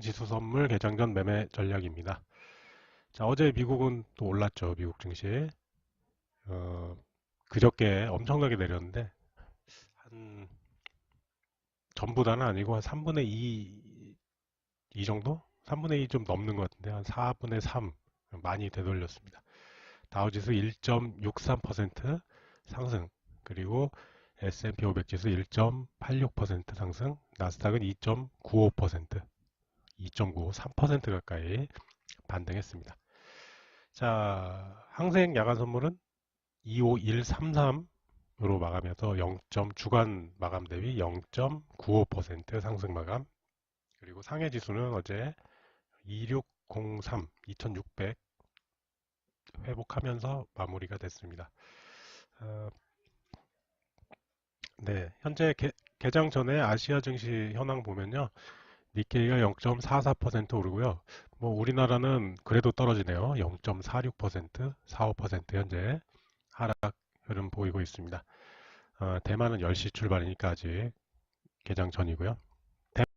지수 선물 개장 전 매매 전략입니다. 자, 어제 미국은 또 올랐죠. 미국 증시. 어, 그저께 엄청나게 내렸는데 한 전부다는 아니고 한 3분의 2, 이 정도? 3분의 2 좀 넘는 것 같은데 한 4분의 3 많이 되돌렸습니다. 다우지수 1.63% 상승 그리고 S&P 500 지수 1.86% 상승 나스닥은 2.95% 2.95 3% 가까이 반등했습니다. 자 항생 야간 선물은 25133으로 마감해서 0. 주간 마감 대비 0.95% 상승 마감 그리고 상해 지수는 어제 2603 2600 회복하면서 마무리가 됐습니다. 어, 네, 현재 개, 개장 전에 아시아 증시 현황 보면요. 니케이가 0.44% 오르고요. 뭐 우리나라는 그래도 떨어지네요. 0.46%, 45% 현재 하락 흐름 보이고 있습니다. 어, 대만은 10시 출발이니까 아직 개장 전이고요.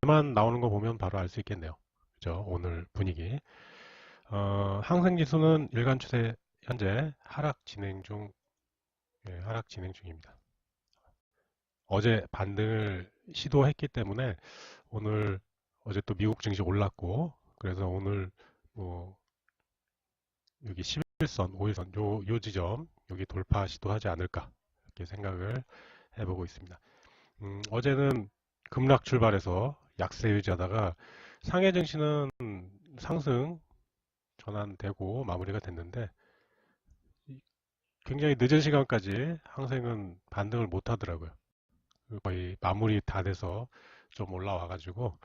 대만 나오는 거 보면 바로 알 수 있겠네요. 그죠? 오늘 분위기. 어, 항생지수는 일간 추세 현재 하락 진행 중, 예, 하락 진행 중입니다. 어제 반등을 시도했기 때문에 오늘 어제 또 미국 증시 올랐고 그래서 오늘 뭐 여기 11선, 5일선 요, 요 지점 여기 돌파 시도하지 않을까 이렇게 생각을 해보고 있습니다. 음, 어제는 급락 출발해서 약세 유지하다가 상해 증시는 상승 전환되고 마무리가 됐는데 굉장히 늦은 시간까지 항생은 반등을 못 하더라고요. 거의 마무리 다 돼서 좀 올라와 가지고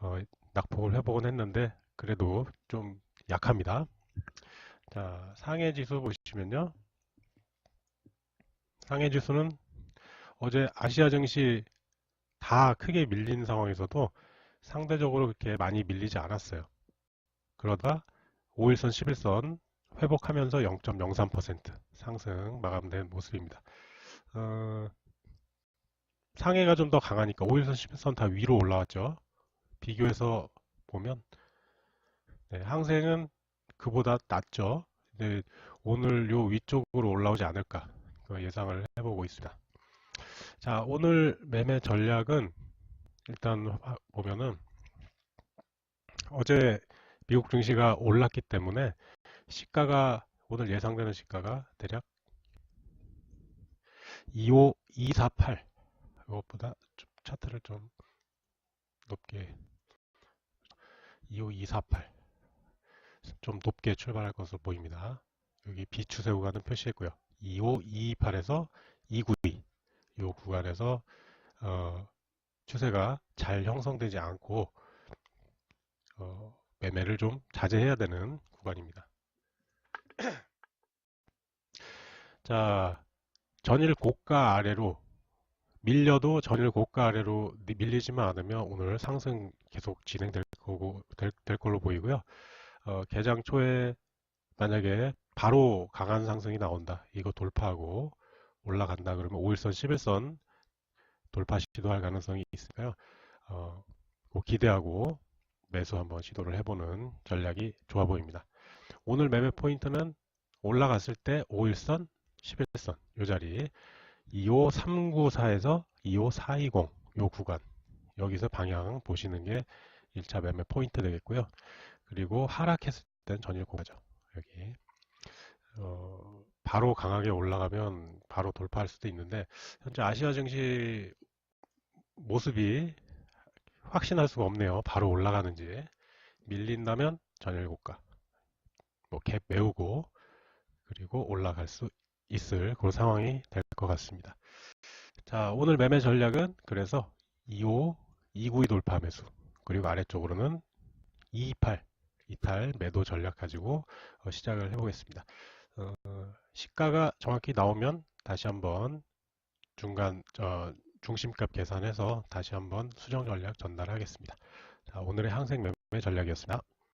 어, 낙폭을 회복은 했는데 그래도 좀 약합니다. 자, 상해 지수 보시면요. 상해 지수는 어제 아시아 증시 다 크게 밀린 상황에서도 상대적으로 그렇게 많이 밀리지 않았어요. 그러다 5일선, 11선 회복하면서 0.03% 상승 마감된 모습입니다. 어, 상해가 좀 더 강하니까 5일선, 11선 다 위로 올라왔죠. 비교해서 보면 네, 항생은 그보다 낮죠. 네, 오늘 요 위쪽으로 올라오지 않을까 예상을 해보고 있습니다. 자, 오늘 매매 전략은 일단 보면은 어제 미국 증시가 올랐기 때문에 시가가 오늘 예상되는 시가가 대략 25248 이것보다 좀 차트를 좀 높게 25248 좀 높게 출발할 것으로 보입니다. 여기 비추세 구간은 표시했고요. 25228에서 292 이 구간에서 어, 추세가 잘 형성되지 않고 어, 매매를 좀 자제해야 되는 구간입니다. 자, 전일 고가 아래로 밀려도 전일 고가 아래로 밀리지만 않으면 오늘 상승 계속 진행될 거고 될, 될 걸로 보이고요. 어, 개장 초에 만약에 바로 강한 상승이 나온다. 이거 돌파하고 올라간다 그러면 5일선, 11선 돌파 시도할 가능성이 있으니까요. 어, 기대하고 매수 한번 시도를 해보는 전략이 좋아 보입니다. 오늘 매매 포인트는 올라갔을 때 5일선, 11선 이 자리 25394에서 25420 요 구간 여기서 방향 보시는 게 1차 매매 포인트 되겠고요. 그리고 하락했을 땐 전일 고가죠. 여기 어, 바로 강하게 올라가면 바로 돌파할 수도 있는데 현재 아시아 증시 모습이 확신할 수가 없네요. 바로 올라가는지 밀린다면 전일 고가 뭐 갭 메우고 그리고 올라갈 수 있을 그런 상황이 될 것 같습니다. 자 오늘 매매 전략은 그래서 25, 292 돌파 매수 그리고 아래쪽으로는 228 이탈 매도 전략 가지고 어, 시작을 해보겠습니다. 어, 시가가 정확히 나오면 다시 한번 중간 어, 중심값 계산해서 다시 한번 수정 전략 전달하겠습니다. 자, 오늘의 항생 매매 전략이었습니다.